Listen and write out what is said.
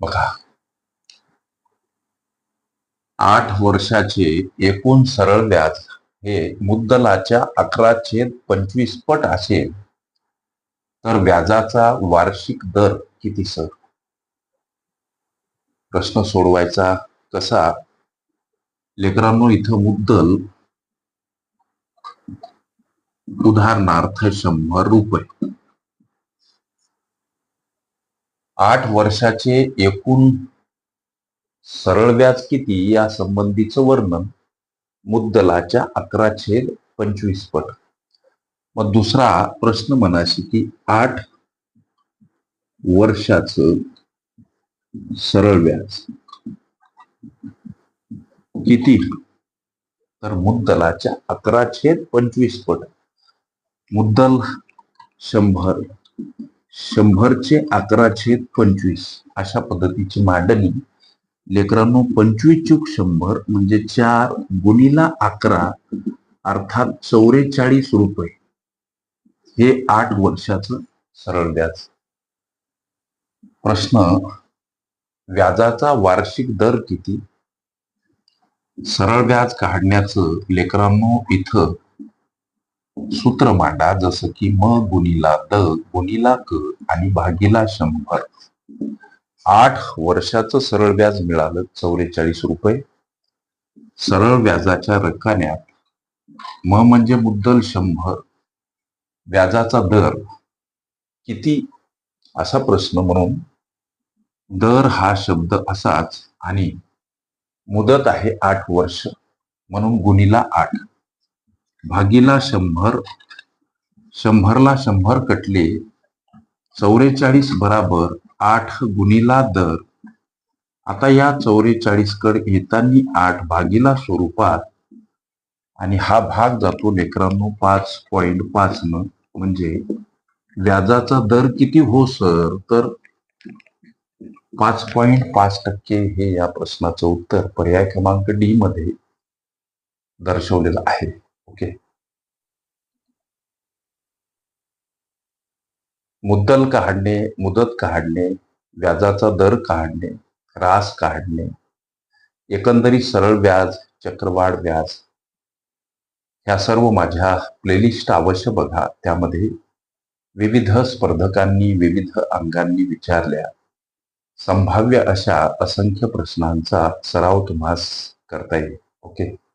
बघा. आठ वर्षाचे एकूण सरळ व्याज हे मुद्दलाच्या अकरा छेद पंचवीस पट असेल. तर व्याजाचा वार्षिक दर किती सर? प्रश्न सोडवायचा कसा? लेकरांनो इथं मुद्दल उदाहरणार्थ शंभर रुपये. आठ वर्षाचे एकूण सरळ व्याज किती या संबंधीचं वर्णन मुद्दलाच्या अकरा छेद पंचवीस पट. मग दुसरा प्रश्न म्हणाशी की आठ वर्षाचं सरळ व्याज किती? तर मुद्दलाच्या अकरा छेद पंचवीस पट. मुद्दल शंभर शंभरचे अकराचे पंचवीस अशा पद्धतीची मांडणी. लेकरांनो पंचवीस चूक शंभर म्हणजे चार गुणीला अकरा अर्थात चौवेचाळीस रुपये. हे आठ वर्षाचं सरळ व्याज. प्रश्न व्याजाचा वार्षिक दर किती? सरळ व्याज काढण्याचं लेकरांनो इथं सूत्र मांडा जसं की म गुणीला द गुणीला क आणि भागीला शंभर. आठ वर्षाचं सरळ व्याज मिळालं चौवेचाळीस रुपये. सरळ व्याजाच्या रकान्यात म म्हणजे मुद्दल शंभर. व्याजाचा दर किती? असा प्रश्न म्हणून दर हा शब्द असाच आणि मुदत आहे आठ वर्ष म्हणून गुणीला आठ. भागीला शंभर शंभरला शंभर कटले चौवेचाळीस बराबर आठ गुणीला दर. आता या चौवेचाळीस कड येताना आठ भागीला स्वरूपात आणि हा भाग जातो लेकरांनो पाच पॉइंट पाच न म्हणजे व्याजाचा दर किती हो सर? तर पाच पॉइंट पाच टक्के हे या प्रश्नाचं उत्तर पर्याय क्रमांक डी मध्ये दर्शवलेलं आहे. ओके. मुद्दल काढणे मुदत काढणे व्याजाचा दर काढणे रास काढणे एकंदरीत सरळ व्याज चक्रवाढ व्याज ह्या सर्व माझ्या प्लेलिस्ट अवश्य बघा. त्यामध्ये विविध स्पर्धकांनी विविध अंगांनी विचारल्या. संभाव्य अशा असंख्य प्रश्नांचा सराव तुम्हास करता येईल. ओके?